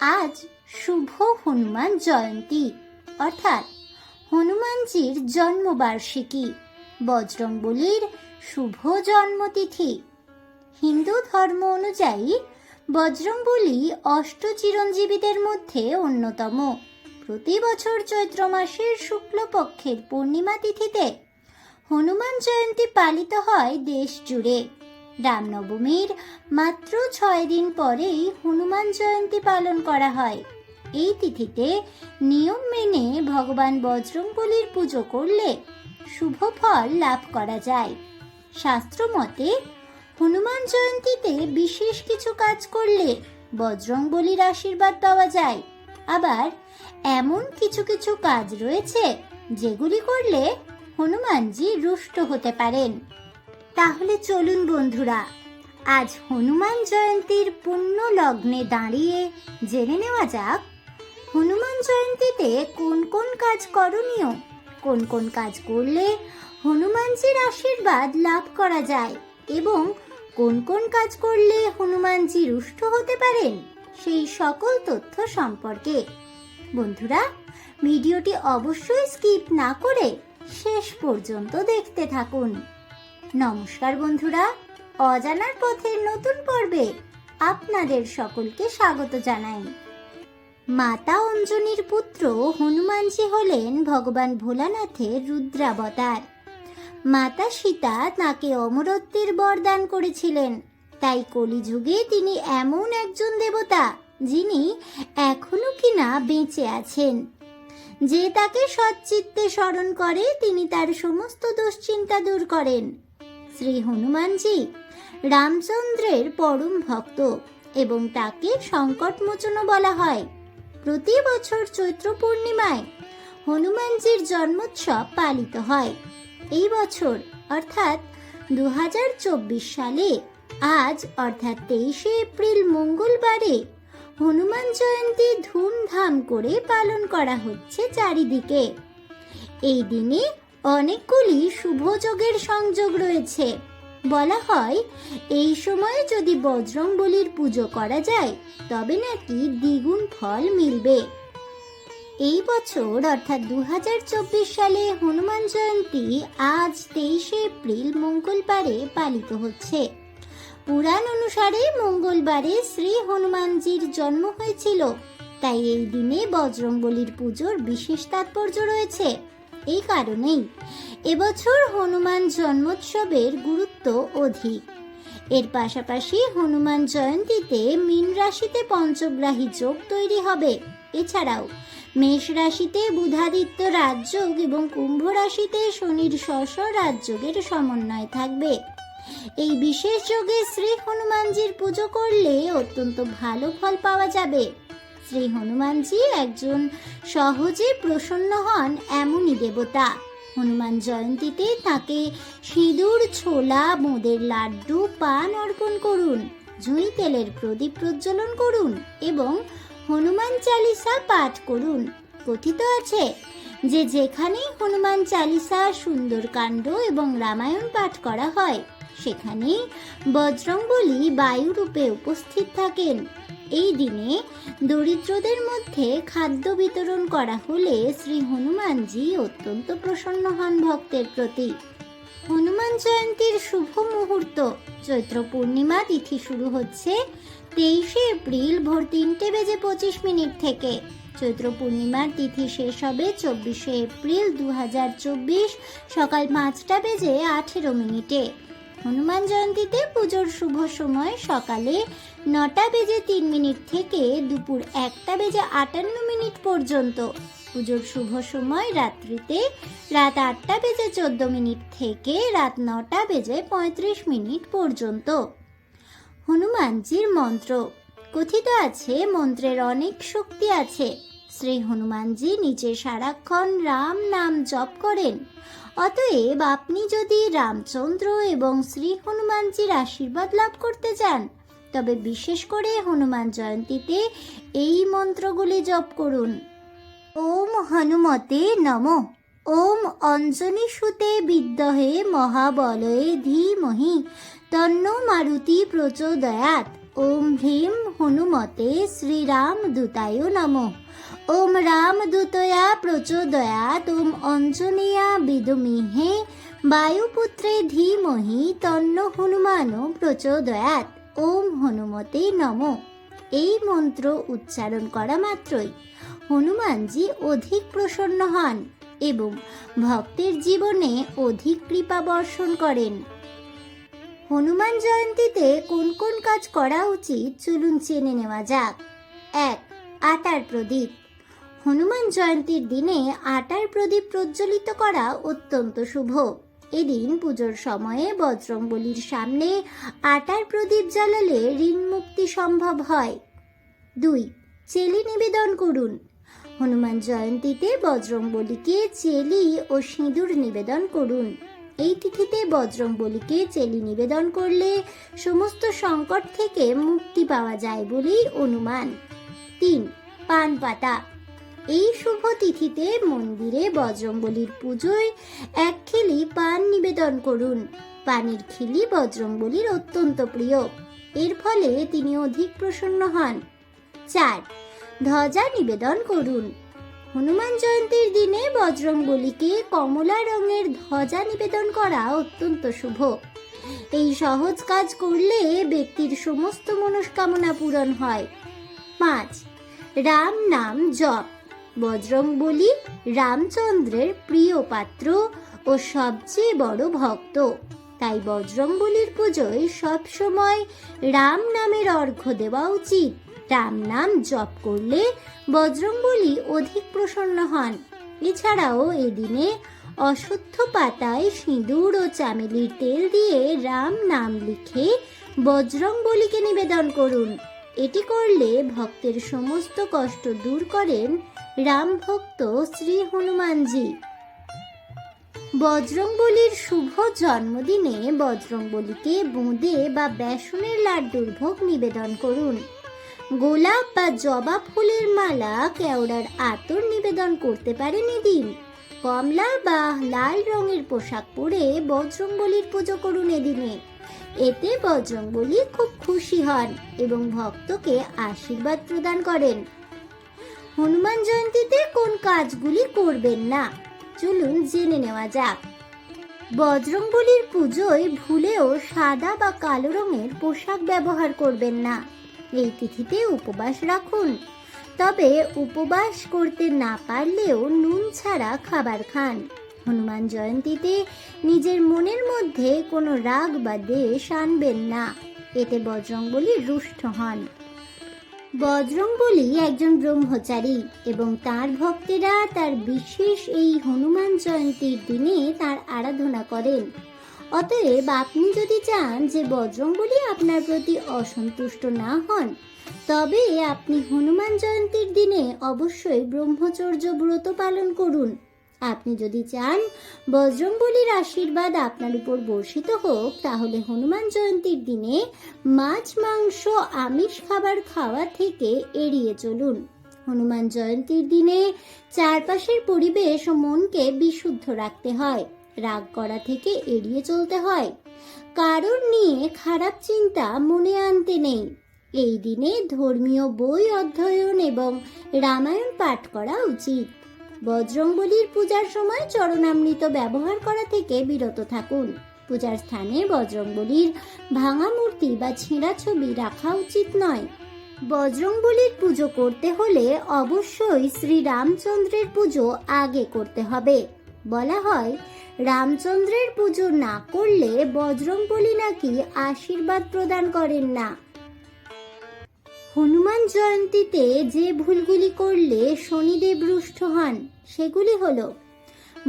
আজ শুভ হনুমান জয়ন্তী, অর্থাৎ হনুমানজির জন্মবার্ষিকী, বজরংবলীর শুভ জন্মতিথি। হিন্দু ধর্ম অনুযায়ী বজরংবলী অষ্ট চিরঞ্জীবীদের মধ্যে অন্যতম। প্রতি বছর চৈত্র মাসের শুক্লপক্ষের পূর্ণিমা তিথিতে হনুমান জয়ন্তী পালিত হয় দেশ জুড়ে রামনবমীর মাত্র ছয় দিন পরেই হনুমান জয়ন্তী পালন করা হয়। এই তিথিতে নিয়ম মেনে ভগবান বজরংবলীর পুজো করলে শুভ ফল লাভ করা যায়। শাস্ত্র মতে হনুমান জয়ন্তীতে বিশেষ কিছু কাজ করলে বজরংবলীর আশীর্বাদ পাওয়া যায়। আবার এমন কিছু কিছু কাজ রয়েছে যেগুলি করলে হনুমানজি রুষ্ট হতে পারেন। তাহলে চলুন বন্ধুরা, আজ হনুমান জয়ন্তীর পূর্ণ লগ্নে দাঁড়িয়ে জেনে নেওয়া যাক, হনুমান জয়ন্তীতে কোন কোন কাজ করণীয়? কোন কোন কাজ করলে হনুমানজির আশীর্বাদ লাভ করা যায়? এবং কোন কোন কাজ করলে হনুমানজি রুষ্ট হতে পারেন? সেই সকল তথ্য সম্পর্কে। বন্ধুরা, ভিডিওটি অবশ্যই স্কিপ না করে শেষ পর্যন্ত দেখতে থাকুন। নমস্কার বন্ধুরা, অজানার পথের নতুন পর্বে আপনাদের সকলকে স্বাগত জানাই। মাতা অঞ্জনীর পুত্র হনুমানজি হলেন ভগবান ভোলানাথের রুদ্রাবতার। মাতা সীতা তাকে অমরত্বের বরদান করেছিলেন, তাই কলিযুগে তিনি এমন একজন দেবতা যিনি এখনও কিনা বেঁচে আছেন। যে তাকে সচ্চিত্তে স্মরণ করে তিনি তার সমস্ত দুশ্চিন্তা দূর করেন। শ্রী হনুমানজি রামচন্দ্রের পরম ভক্ত এবং তাকে সংকটমোচনও বলা হয়। প্রতি বছর চৈত্র পূর্ণিমায় হনুমানজির জন্মোৎসব পালিত হয়। এই বছর, অর্থাৎ দু হাজার চব্বিশ সালে, আজ, অর্থাৎ তেইশে এপ্রিল মঙ্গলবারে, হনুমান জয়ন্তী ধুমধাম করে পালন করা হচ্ছে চারিদিকে। এই দিনে অনেকগুলি শুভযোগের সংযোগ রয়েছে। বলা হয়, এই সময়ে যদি বজরং বলির পুজো করা যায়, তবে নাকি দ্বিগুণ ফল মিলবে। এই বছর, অর্থাৎ দু হাজার চব্বিশ সালে হনুমান জয়ন্তী আজ তেইশে এপ্রিল মঙ্গলবারে পালিত হচ্ছে। পুরাণ অনুসারে মঙ্গলবারে শ্রী হনুমানজির জন্ম হয়েছিল। তাই এই দিনে বজরংবলির পুজোর বিশেষ তাৎপর্য রয়েছে। এই কারণেই এবছর হনুমান জন্মোৎসবের গুরুত্ব অধিক। এর পাশাপাশি হনুমান জয়ন্তীতে মীন রাশিতে পঞ্চগ্রাহী যোগ তৈরি হবে। এছাড়াও মেষ রাশিতে বুধাদিত্য রাজযোগ এবং কুম্ভ রাশিতে শনির শশ রাজযোগের সমন্বয় থাকবে। এই বিশেষ যোগে শ্রী হনুমানজির পুজো করলে অত্যন্ত ভালো ফল পাওয়া যাবে। শ্রী হনুমানজি একজন সহজে প্রসন্ন হন এমনই দেবতা। হনুমান জয়ন্তীতে তাকে সিঁদুর, ছোলা, মোদের লাড্ডু, পান অর্পণ করুন জুঁই তেলের প্রদীপ প্রজ্বলন করুন এবং হনুমান চালিসা পাঠ করুন। কথিত আছে যে যেখানেই হনুমান চালিসা সুন্দরকাণ্ড এবং রামায়ণ পাঠ করা হয়, সেখানেই বজরংবলী বায়ুরূপে উপস্থিত থাকেন। এই দিনে দরিদ্রদের মধ্যে খাদ্য বিতরণ করা হলে শ্রী হনুমানজি অত্যন্ত প্রসন্ন হন ভক্তের প্রতি। হনুমান জয়ন্তীর শুভ মুহূর্ত, চৈত্র পূর্ণিমা তিথি শুরু হচ্ছে তেইশে এপ্রিল ভোর তিনটে বেজে পঁচিশ মিনিট থেকে। চৈত্র পূর্ণিমার তিথি শেষ হবে চব্বিশে এপ্রিল দু হাজার চব্বিশ সকাল পাঁচটা বেজে আঠেরো মিনিটে। হনুমান জয়ন্তীতে পুজোর শুভ সময় সকালে নটা বেজে তিন মিনিট থেকে দুপুর একটা বেজে আটান্ন মিনিট পর্যন্ত। পুজোর শুভ সময় রাত্রিতে রাত আটটা বেজে চোদ্দ মিনিট থেকে রাত নটা বেজে পঁয়ত্রিশ মিনিট পর্যন্ত। হনুমানজির মন্ত্র। কথিত আছে, মন্ত্রের অনেক শক্তি আছে। শ্রী হনুমানজি নিজে সারাক্ষণ রাম নাম জপ করেন। অতএব আপনি যদি রামচন্দ্র এবং শ্রী হনুমানজির আশীর্বাদ লাভ করতে চান, তবে বিশেষ করে হনুমান জয়ন্তীতে এই মন্ত্রগুলি জপ করুন। ওম হনুমতে নম। ওম অঞ্জনী সুতে বিদ্যহে মহাবলয়ে ধীমহি। তন্ন মারুতি প্রচোদয়াত। ওম হ্রিম হনুমতে শ্রীরাম দূতায় নম। ওম রাম দূতয়া প্রচোদয়াত ওম অঞ্জনেয়া বিদুমিহে, বায়ুপুত্রে ধীমহি, তন্ন হনুমান প্রচোদয়াত। ওম হনুমতে নম। এই মন্ত্র উচ্চারণ করা মাত্রই হনুমানজি অধিক প্রসন্ন হন এবং ভক্তের জীবনে অধিক কৃপা বর্ষণ করেন। হনুমান জয়ন্তীতে কোন কোন কাজ করা উচিত চলুন চেনে নেওয়া যাক। এক, আটার প্রদীপ। হনুমান জয়ন্তীর দিনে আটার প্রদীপ প্রজ্বলিত করা অত্যন্ত শুভ। এদিন পুজোর সময়ে বজরংবলির সামনে আটার প্রদীপ জ্বালালে ঋণ মুক্তি সম্ভব হয়। দুই, চেলি নিবেদন করুন। হনুমান জয়ন্তীতে বজরংবলীকে চেলি ও সিঁদুর নিবেদন করুন। এই তিথিতে বজরংবলীকে চেলি নিবেদন করলে সমস্ত সংকট থেকে মুক্তি পাওয়া যায় বলেই অনুমান। তিন পান পাতা এই শুভ তিথিতে মন্দিরে বজরংবলীর পুজোয় এক খিলি পান নিবেদন করুন। পানির খিলি বজরংবলীর অত্যন্ত প্রিয়। এর ফলে তিনি অধিক প্রসন্ন হন। চার, ধ্বজা নিবেদন করুন। হনুমান জয়ন্তীর দিনে বজরংবলীকে কমলা রঙের ধ্বজা নিবেদন করা অত্যন্ত শুভ। এই সহজ কাজ করলে ব্যক্তির সমস্ত মনস্কামনা পূরণ হয়। পাঁচ, রাম নাম জপ। বজরংবলী রামচন্দ্রের প্রিয় পাত্র ও সবচেয়ে বড় ভক্ত। তাই বজরংবলীর পুজোয় সবসময় রাম নামের অর্ঘ্য দেওয়া উচিত। রাম নাম জপ করলে বজরংবলী অধিক প্রসন্ন হন। এছাড়াও এদিনে অশ্বত্থ পাতায় সিঁদুর ও চামেলির তেল দিয়ে রাম নাম লিখে বজরংবলীকে নিবেদন করুন। এটি করলে ভক্তের সমস্ত কষ্ট দূর করেন রাম ভক্ত শ্রী হনুমানজি। বজরংবলীর শুভ জন্মদিনে বজরংবলীকে বোঁদে বা বেসনের লাড্ডুর ভোগ নিবেদন করুন। গোলাপ বা জবা ফুলের মালা কেওড়ার আতর নিবেদন করতে পারেন এদিন। কমলা বা লাল রঙের পোশাক পরে বজরংবলীর পুজো করুন এদিনে। এতে বজরংবলী খুব খুশি হন এবং ভক্তকে আশীর্বাদ প্রদান করেন। হনুমান জয়ন্তীতে কোন কাজগুলি করবেন না? চলুন জেনে নেওয়া যাক। বজরংবলীর পুজোয় ভুলেও সাদা বা কালো রঙের পোশাক ব্যবহার করবেন না। এই তিথিতে উপবাস রাখুন। তবে উপবাস করতে না পারলেও নুন ছাড়া খাবার খান। হনুমান জয়ন্তীতে নিজের মনের মধ্যে কোনো রাগ বা দেশ আনবেন না। এতে বজরংবলী রুষ্ট হন। বজরংবলী একজন ব্রহ্মচারী এবং তার ভক্তেরা তার বিশেষ এই হনুমান জয়ন্তীর দিনে তার আরাধনা করেন। অতএব আপনি যদি চান যে বজরংবলী আপনার প্রতি অসন্তুষ্ট না হন, তবে আপনি হনুমান জয়ন্তীর দিনে অবশ্যই ব্রহ্মচর্য ব্রত পালন করুন। আপনি যদি চান বজরংবলীর আশীর্বাদ আপনার উপর বর্ষিত হোক, তাহলে হনুমান জয়ন্তীর দিনে মাছ, মাংস, আমিষ খাবার খাওয়া থেকে এড়িয়ে চলুন। হনুমান জয়ন্তীর দিনে চারপাশের পরিবেশ ও মনকে বিশুদ্ধ রাখতে হয়, রাগ করা থেকে এড়িয়ে চলতে হয়। কারোর নিয়ে খারাপ চিন্তা মনে আনতে নেই। এই দিনে ধর্মীয় বই অধ্যয়ন এবং রামায়ণ পাঠ করা উচিত। বজরংবলীর পূজার সময় চরণামৃত ব্যবহার করা থেকে বিরত থাকুন। পূজার স্থানে বজরংবলীর ভাঙা মূর্তি বা ছেঁড়া ছবি রাখা উচিত নয়। বজরংবলীর পুজো করতে হলে অবশ্যই শ্রী রামচন্দ্রের পুজো আগে করতে হবে। বলা হয়, রামচন্দ্রের পুজো না করলে বজরংবলী নাকি আশীর্বাদ প্রদান করেন না। হনুমান জয়ন্তীতে যে ভুলগুলি করলে শনিদেব রুষ্ট হন, সেগুলি হলো,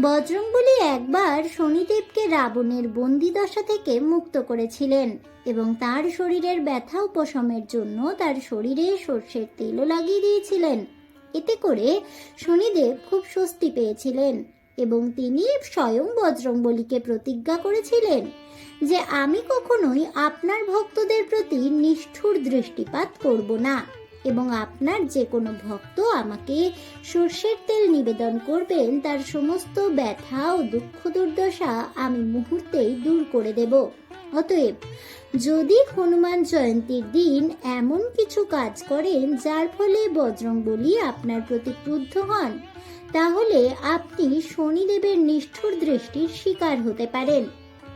বজরংবলী একবার শনিদেবকে রাবণের বন্দিদশা থেকে মুক্ত করেছিলেন এবং তার শরীরের ব্যথা উপশমের জন্য তার শরীরে সর্ষের তেলও লাগিয়ে দিয়েছিলেন। এতে করে শনিদেব খুব স্বস্তি পেয়েছিলেন এবং তিনি স্বয়ং বজরংবলীকে প্রতিজ্ঞা করেছিলেন যে আমি কখনোই আপনার ভক্তদের প্রতি নিষ্ঠুর দৃষ্টিপাত করব না, এবং আপনার যে কোনো ভক্ত আমাকে সর্ষের তেল নিবেদন করবেন, তার সমস্ত ব্যথা ও দুঃখ দুর্দশা আমি মুহূর্তেই দূর করে দেব। অতএব, যদি হনুমান জয়ন্তীর দিন এমন কিছু কাজ করেন, যার ফলে বজরংবলী আপনার প্রতি ক্রুদ্ধ হন, তাহলে আপনি শনিদেবের নিষ্ঠুর দৃষ্টির শিকার হতে পারেন।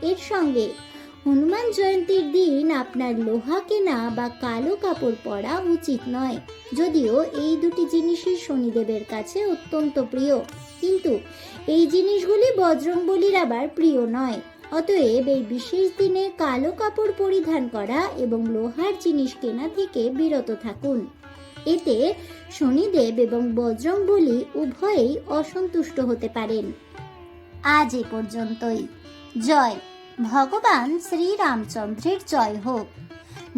এর সঙ্গে হনুমান জয়ন্তীর দিন আপনার লোহা কেনা বা কালো কাপড় পরা উচিত নয়। যদিও এই দুটি জিনিসই শনিদেবের কাছে অত্যন্ত প্রিয়। কিন্তু এই জিনিসগুলি বজরংবলীর আবার প্রিয় নয়। অতএব এই বিশেষ দিনে কালো কাপড় পরিধান করা এবং লোহার জিনিস কেনা থেকে বিরত থাকুন। এতে শনিদেব এবং বজরংবলী উভয়েই অসন্তুষ্ট হতে পারেন। আজ এ পর্যন্তই। জয়। ভগবান শ্রীরামচন্দ্রের জয় হোক।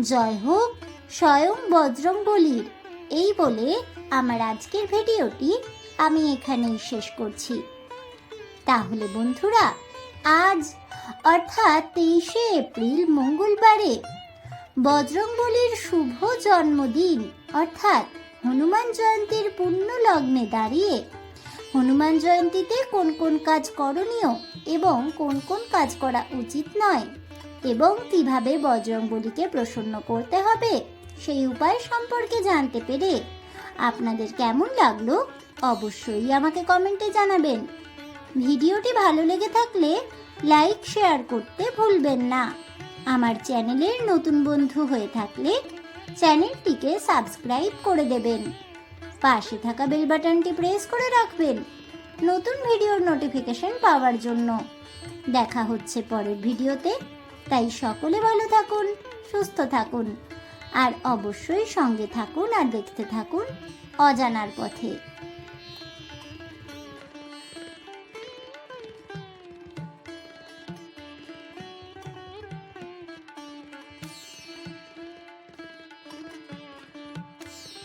জয় হোক স্বয়ং বজরংবলীর এই বলে আমার আজকের ভিডিওটি আমি এখানেই শেষ করছি। তাহলে বন্ধুরা, আজ অর্থাৎ তেইশে এপ্রিল মঙ্গলবারে বজরংবলীর শুভ জন্মদিন, অর্থাৎ হনুমান জয়ন্তীর পুণ্য লগ্নে দাঁড়িয়ে হনুমান জয়ন্তীতে কোন কোন কাজ করণীয় এবং কোন কোন কাজ করা উচিত নয় এবং কীভাবে বজরংবলীকে প্রসন্ন করতে হবে সেই উপায় সম্পর্কে জানতে পেরে আপনাদের কেমন লাগল অবশ্যই আমাকে কমেন্টে জানাবেন। ভিডিওটি ভালো লেগে থাকলে লাইক, শেয়ার করতে ভুলবেন না। আমার চ্যানেলের নতুন বন্ধু হয়ে থাকলে চ্যানেলটিকে সাবস্ক্রাইব করে দেবেন। পাশে থাকা বেল বাটনটি প্রেস করে রাখবেন। নতুন ভিডিওর নোটিফিকেশন পাওয়ার জন্য। দেখা হচ্ছে পরের ভিডিওতে। তাই সকলে ভালো থাকুন, সুস্থ থাকুন, আর অবশ্যই সঙ্গে থাকুন আর দেখতে থাকুন অজানার পথে।